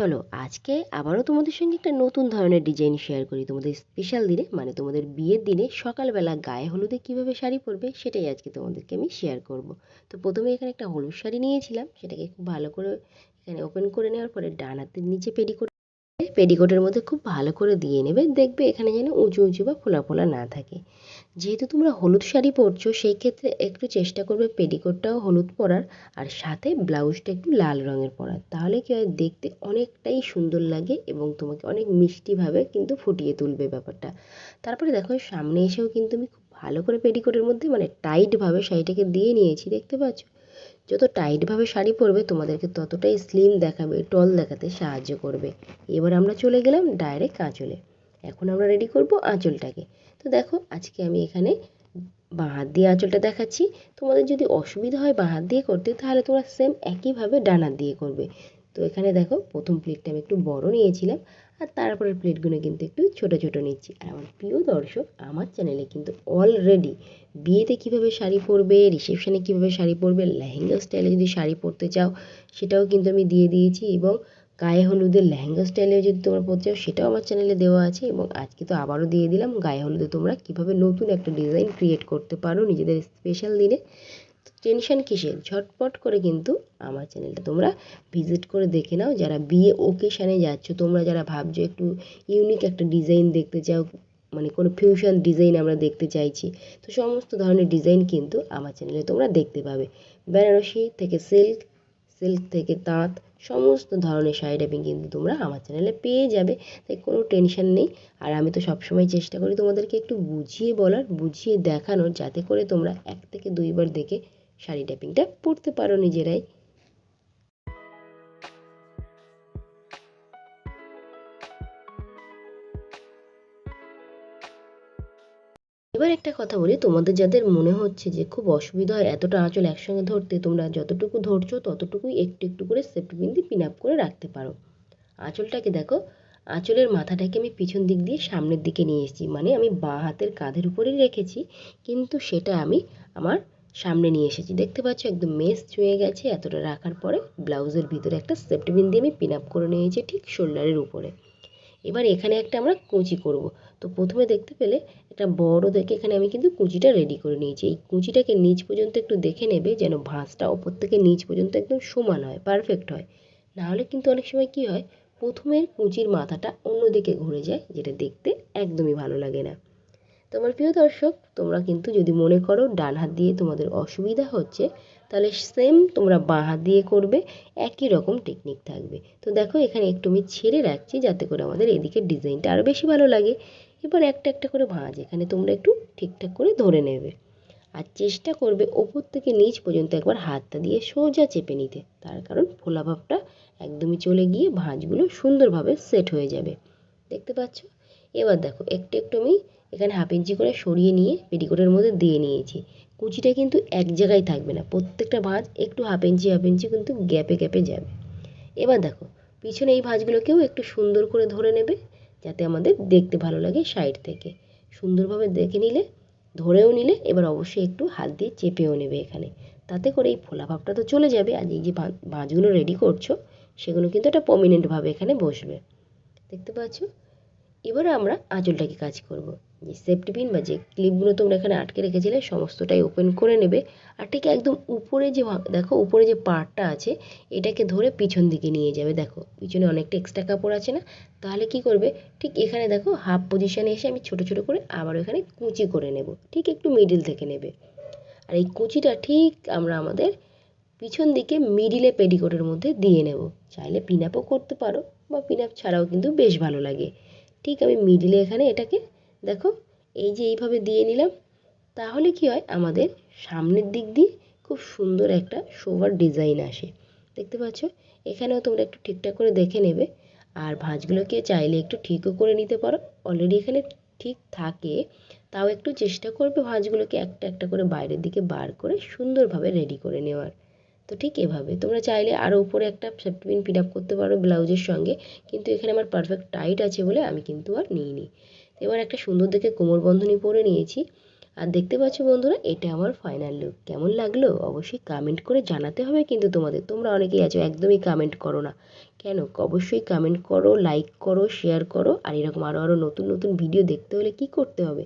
চলো, আজকে আবারও তোমাদের সঙ্গে একটা নতুন ধরনের ডিজাইন শেয়ার করি। তোমাদের স্পেশাল দিনে মানে তোমাদের বিয়ের দিনে সকালবেলা গায়ে হলুদে কীভাবে শাড়ি পরবে, সেটাই আজকে তোমাদেরকে আমি শেয়ার করব। তো প্রথমে এখানে একটা হলুদ শাড়ি নিয়েছিলাম, সেটাকে খুব ভালো করে এখানে ওপেন করে নেওয়ার পরে ডান হাতের নিচে পেডিকোট পেডিকোটের মধ্যে খুব ভালো করে দিয়ে নেবে, দেখবে এখানে যেন উঁচু উঁচু বা ফোলা ফোলা না থাকে। যেহেতু তোমরা হলুদ শাড়ি পরছো, সেই ক্ষেত্রে একটু চেষ্টা করবে পেডিকোটটাও হলুদ পরার, আর সাথে ব্লাউজটা একটু লাল রঙের পরার। তাহলে কী হয়, দেখতে অনেকটাই সুন্দর লাগে এবং তোমাকে অনেক মিষ্টিভাবে কিন্তু ফুটিয়ে তুলবে ব্যাপারটা। তারপরে দেখো, সামনে এসেও কিন্তু আমি খুব ভালো করে পেডিকোটের মধ্যে মানে টাইটভাবে শাড়িটাকে দিয়ে নিয়েছি, দেখতে পাচ্ছ? যত টাইটভাবে শাড়ি পরবে, তোমাদেরকে ততটাই স্লিম দেখাবে টল দেখাতে সাহায্য করবে। এবার আমরা চলে গেলাম ডাইরেক্ট আঁচলে। এখন আমরা রেডি করব আঁচলটাকে। তো দেখো, আজকে আমি এখানে বাঁ হাত দিয়ে আঁচলটা দেখাচ্ছি। তোমাদের যদি অসুবিধা হয় বাঁ হাত দিয়ে করতে, তাহলে তোমরা সেম একইভাবে ডান হাত দিয়ে করবে। তো এখানে দেখো, প্রথম প্লেটটা আমি একটু বড় নিয়েছিলাম। আর তারপরের প্লেটগুলো কিন্তু একটু ছোট ছোট নিচ্ছি। আর আমার প্রিয় দর্শক, আমার চ্যানেলে কিন্তু অলরেডি বিয়েতে কীভাবে শাড়ি পরবে রিসেপশানে কীভাবে শাড়ি পরবে, লেহেঙ্গা স্টাইলে যদি শাড়ি পরতে চাও, সেটাও কিন্তু আমি দিয়ে দিয়েছি এবং গায়ে হলুদের লেহেঙ্গা স্টাইলে যদি তোমরা পরতে চাও, সেটাও আমার চ্যানেলে দেওয়া আছে এবং আজকে তো আবারও দিয়ে দিলাম, গায়ে হলুদে তোমরা কীভাবে নতুন একটা ডিজাইন ক্রিয়েট করতে পারো নিজেদের স্পেশাল দিনে। টেনশন কিসের? ঝটপট করে কিন্তু আমার চ্যানেলটা তোমরা ভিজিট করে দেখে নাও। যারা বিয়ে ওকেশানে যাচ্ছ, তোমরা যারা ভাবছ একটু ইউনিক একটা ডিজাইন দেখতে চাও মানে কোনো ফিউশন ডিজাইন আমরা দেখতে চাইছি, তো সমস্ত ধরনের ডিজাইন কিন্তু আমার চ্যানেলে তোমরা দেখতে পাবে। বেনারসি থেকে সিল্ক সিল্ক থেকে তাঁত, সমস্ত ধরনের শাড়ি টাইপিং কিন্তু তোমরা আমার চ্যানেলে পেয়ে যাবে, তাই কোনো টেনশন নেই। আর আমি তো সবসময় চেষ্টা করি তোমাদেরকে একটু বুঝিয়ে বলার, বুঝিয়ে দেখানোর, যাতে করে তোমরা এক থেকে দুইবার দেখে শাড়ি ট্যাপিংটা পরতে পারো নিজেরাই। এবার একটা কথা বলি, তোমাদের যাদের মনে হচ্ছে যে খুব অসুবিধা হয়, এতটা আঁচল একসঙ্গে ধরতে, তোমরা যতটুকু ধরছো ততটুকুই একটু একটু করে সেফটি পিন দিয়ে পিন আপ করে রাখতে পারো। আঁচলটাকে দেখো, আঁচলের মাথাটাকে আমি পিছন দিক দিয়ে সামনের দিকে নিয়ে এসেছি মানে আমি বাঁ হাতের কাঁধের উপরেই রেখেছি, কিন্তু সেটা আমি আমার সামনে নিয়ে এসেছি। দেখতে পাচ্ছ একদম মেস ছুঁয়ে গেছে। এতটা রাখার পরে ব্লাউজের ভিতরে একটা সেফটি পিন দিয়ে আমি পিন আপ করে নিয়েছি ঠিক শোল্ডারের উপরে। এবার এখানে একটা আমরা কুঁচি করব। তো প্রথমে দেখতে পেলে একটা বড় দেখে এখানে আমি কিন্তু কুঁচিটা রেডি করে নিয়েছি। এই কুঁচিটাকে নিচ পর্যন্ত একটু দেখে নেবে যেন ভাঁজটা ওপর থেকে নিচ পর্যন্ত একদম সমান হয় পারফেক্ট হয়। নাহলে কিন্তু অনেক সময় কী হয় প্রথমের কুঁচির মাথাটা অন্যদিকে ঘুরে যায়, যেটা দেখতে একদমই ভালো লাগে না। তোমার প্রিয় দর্শক, তোমরা কিন্তু যদি মনে করো ডান হাত দিয়ে তোমাদের অসুবিধা হচ্ছে, তাহলে সেম তোমরা বাঁ হাত দিয়ে করবে, একই রকম টেকনিক থাকবে। তো দেখো, এখানে একটু আমি ছেড়ে রাখছি যাতে করে আমাদের এদিকের ডিজাইনটা আরও বেশি ভালো লাগে। এবার একটা একটা করে ভাঁজ, এখানে তোমরা একটু ঠিকঠাক করে ধরে নেবে। আর চেষ্টা করবে ওপর থেকে নিচ পর্যন্ত একবার হাতটা দিয়ে সোজা চেপে নিতে। তার কারণ ফোলা ভাবটা একদমই চলে গিয়ে ভাঁজগুলো সুন্দরভাবে সেট হয়ে যাবে। দেখতে পাচ্ছ? এবার দেখো, একটু একটু আমি এখানে হাফ ইঞ্চি করে সরিয়ে নিয়ে পেটিকোটের মধ্যে দিয়ে নিয়েছি। কুচিটা কিন্তু এক জায়গায় থাকবে না, প্রত্যেকটা ভাঁজ একটু হাফ ইঞ্চি হাফ ইঞ্চি কিন্তু গ্যাপে গ্যাপে যাবে। এবার দেখো, পিছনে এই ভাঁজগুলোকেও একটু সুন্দর করে ধরে নেবে, যাতে আমাদের দেখতে ভালো লাগে সাইড থেকে। সুন্দরভাবে দেখে নিলে, ধরেও নিলে এবার অবশ্যই একটু হাত দিয়ে চেপেও নেবে এখানে। তাতে করে এই ফোলা ভাবটা তো চলে যাবে, আর এই যে ভাঁজগুলো রেডি করছ, সেগুলো কিন্তু একটা প্রমিনেন্টভাবে এখানে বসবে। দেখতে পাচ্ছ? এবার আমরা আঁচলটাকে কাজ করব। যে সেফটি পিন বা যে ক্লিপগুলো তোমরা এখানে আটকে রেখেছিলে, সমস্তটাই ওপেন করে নেবে। আর ঠিক একদম উপরে যে দেখো, উপরে যে পার্টটা আছে, এটাকে ধরে পিছন দিকে নিয়ে যাবে। দেখো, পিছনে অনেকটা এক্সট্রা কাপড় আছে না? তাহলে কি করবে? ঠিক এখানে দেখো হাফ পজিশানে এসে আমি ছোট ছোট করে আবার এখানে কুচি করে নেব। ঠিক একটু মিডিল থেকে নেবে। আর এই কুচিটা ঠিক আমরা আমাদের পিছন দিকে মিডিলে পেডিকোটের মধ্যে দিয়ে নেব। চাইলে পিন আপও করতে পারো, বা পিন আপ ছাড়াও কিন্তু বেশ ভালো লাগে। ঠিক আমি মিডিলে এখানে এটাকে, দেখো, এই যে এইভাবে দিয়ে নিলাম, তাহলে কি হয়, আমাদের সামনের দিক দিয়ে খুব সুন্দর একটা শোভার ডিজাইন আসে। দেখতে পাচ্ছ? এখানেও তোমরা একটু ঠিকঠাক করে দেখে নেবে। আর ভাঁজগুলোকে চাইলে একটু ঠিকও করে নিতে পারো। অলরেডি এখানে ঠিক থাকে। তাও একটু চেষ্টা করবে ভাঁজগুলোকে একটা একটা করে বাইরের দিকে বার করে সুন্দরভাবে রেডি করে নেওয়ার। তো ঠিক এভাবে। তোমরা চাইলে আরও উপরে একটা সেফটি পিন পিন আপ করতে পারো ব্লাউজের সঙ্গে। কিন্তু এখানে আমার পারফেক্ট টাইট আছে বলে আমি কিন্তু আর নিইনি। এবার একটা সুন্দর দেখে কোমর বন্ধনী পরে নিয়েছি। আর দেখতে পাচ্ছ বন্ধুরা, এটা আমার ফাইনাল লুক কেমন লাগল? অবশ্যই কমেন্ট করে জানাতে হবে কিন্তু তোমাদের। তোমরা অনেকেই আছো, একদমই কমেন্ট করো না। কেন? অবশ্যই কমেন্ট করো লাইক করো শেয়ার করো। আর এরকম আরও আরও নতুন নতুন ভিডিও দেখতে হলে কি করতে হবে?